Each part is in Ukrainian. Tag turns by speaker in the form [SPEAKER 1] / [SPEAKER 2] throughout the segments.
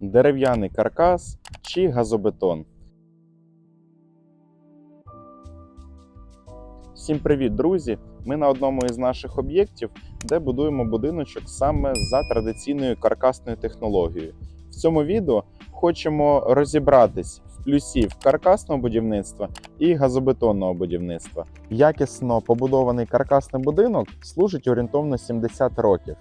[SPEAKER 1] дерев'яний каркас чи газобетон. Всім привіт, друзі! Ми на одному із наших об'єктів, де будуємо будиночок саме за традиційною каркасною технологією. В цьому відео хочемо розібратись в плюсів каркасного будівництва і газобетонного будівництва. Якісно побудований каркасний будинок служить орієнтовно 70 років.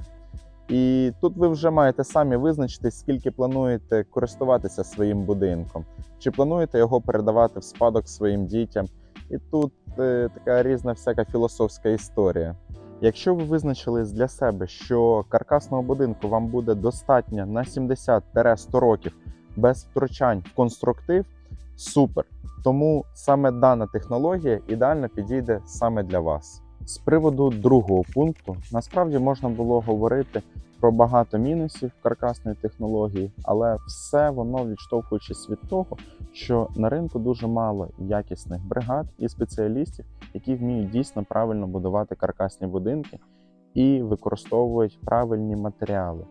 [SPEAKER 1] І тут ви вже маєте самі визначити, скільки плануєте користуватися своїм будинком, чи плануєте його передавати в спадок своїм дітям. І тут е, така різна всяка філософська історія. Якщо ви визначились для себе, що каркасного будинку вам буде достатньо на 70-100 років без втручань в конструктив, супер. Тому саме дана технологія ідеально підійде саме для вас. З приводу другого пункту, насправді можна було говорити про багато мінусів каркасної технології, але все воно відштовхуючись від того, що на ринку дуже мало якісних бригад і спеціалістів, які вміють дійсно правильно будувати каркасні будинки і використовують правильні матеріали.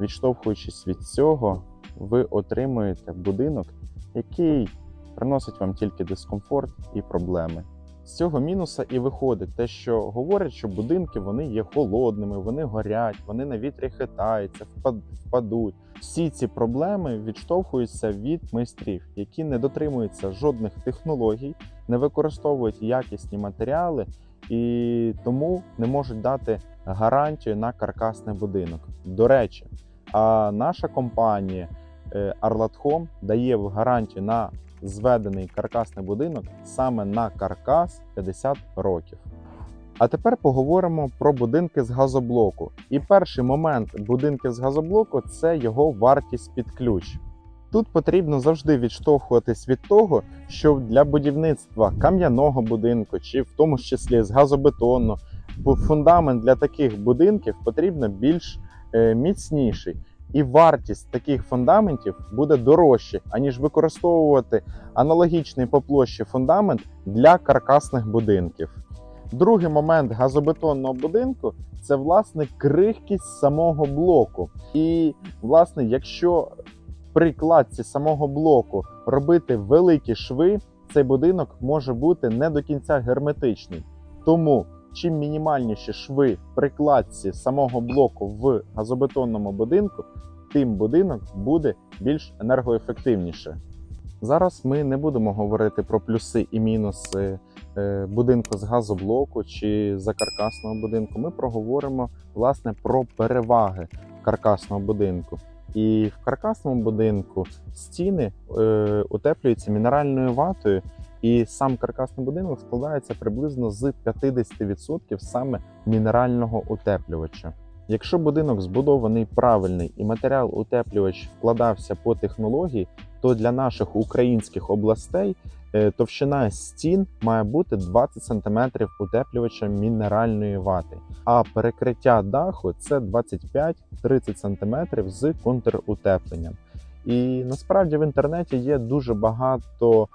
[SPEAKER 1] Відштовхуючись від цього, ви отримуєте будинок, який приносить вам тільки дискомфорт і проблеми. З цього мінуса і виходить те, що говорять, що будинки вони є холодними, вони горять, вони на вітрі хитаються, впад- впадуть. Всі ці проблеми відштовхуються від майстрів, які не дотримуються жодних технологій, не використовують якісні матеріали і тому не можуть дати гарантію на каркасний будинок. До речі, а наша компанія е, Arlat Home дає гарантію на зведений каркасний будинок саме на каркас 50 років. А тепер поговоримо про будинки з газоблоку. І перший момент будинки з газоблоку це його вартість під ключ. Тут потрібно завжди відштовхуватись від того, що для будівництва кам'яного будинку, чи в тому ж числі з газобетону, фундамент для таких будинків потрібно більш е, міцніший. І вартість таких фундаментів буде дорожче, аніж використовувати аналогічний по площі фундамент для каркасних будинків. Другий момент газобетонного будинку це власне крихкість самого блоку. І, власне, якщо при кладці самого блоку робити великі шви, цей будинок може бути не до кінця герметичний. Тому чим мінімальніші шви при кладці самого блоку в газобетонному будинку, тим будинок буде більш енергоефективніше. Зараз ми не будемо говорити про плюси і мінуси е, будинку з газоблоку чи закаркасного будинку. Ми проговоримо власне про переваги каркасного будинку. І в каркасному будинку стіни е, утеплюються мінеральною ватою, і сам каркасний будинок складається приблизно з 50% саме мінерального утеплювача. Якщо будинок збудований правильний і матеріал утеплювач вкладався по технології, то для наших українських областей е, товщина стін має бути 20 см утеплювача мінеральної вати, а перекриття даху це 25-30 см з контрутепленням. І насправді в інтернеті є дуже багато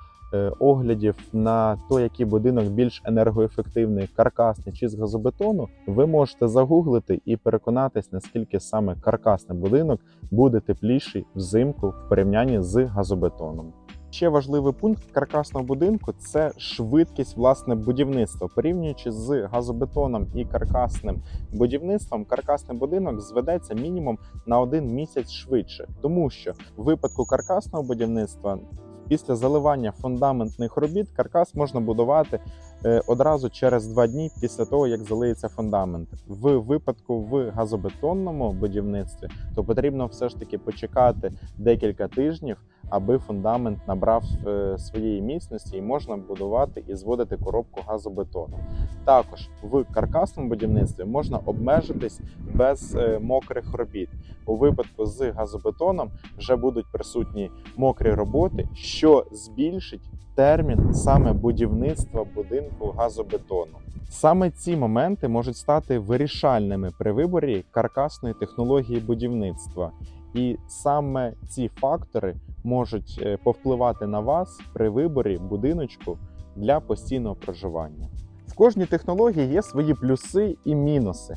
[SPEAKER 1] оглядів на то, який будинок більш енергоефективний, каркасний чи з газобетону. Ви можете загуглити і переконатись, наскільки саме каркасний будинок буде тепліший взимку в порівнянні з газобетоном. Ще важливий пункт каркасного будинку це швидкість власне будівництва. Порівнюючи з газобетоном і каркасним будівництвом, каркасний будинок зведеться мінімум на один місяць швидше, тому що в випадку каркасного будівництва. Після заливання фундаментних робіт каркас можна будувати е, одразу через два дні після того, як залиється фундамент. В випадку в газобетонному будівництві то потрібно все ж таки почекати декілька тижнів, аби фундамент набрав е, своєї міцності і можна будувати і зводити коробку газобетону. Також в каркасному будівництві можна обмежитись без е, мокрих робіт. У випадку з газобетоном вже будуть присутні мокрі роботи, що збільшить термін саме будівництва будинку газобетону. Саме ці моменти можуть стати вирішальними при виборі каркасної технології будівництва, і саме ці фактори можуть е, повпливати на вас при виборі будиночку для постійного проживання. В кожній технології є свої плюси і мінуси.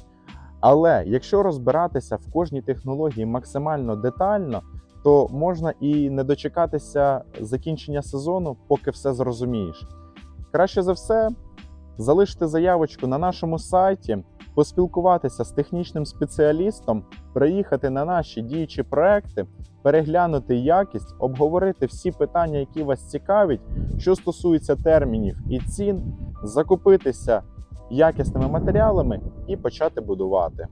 [SPEAKER 1] Але якщо розбиратися в кожній технології максимально детально, то можна і не дочекатися закінчення сезону, поки все зрозумієш. Краще за все, залишити заявочку на нашому сайті, поспілкуватися з технічним спеціалістом, приїхати на наші діючі проекти, переглянути якість, обговорити всі питання, які вас цікавлять, що стосується термінів і цін, закупитися якісними матеріалами і почати будувати.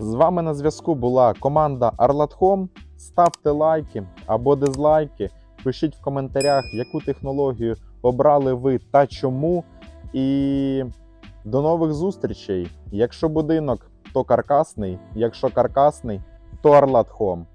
[SPEAKER 1] З вами на зв'язку була команда Arlat.com. Ставте лайки або дизлайки, пишіть в коментарях, яку технологію обрали ви та чому. І до нових зустрічей. Якщо будинок, то каркасний, якщо каркасний, то Arlat.com.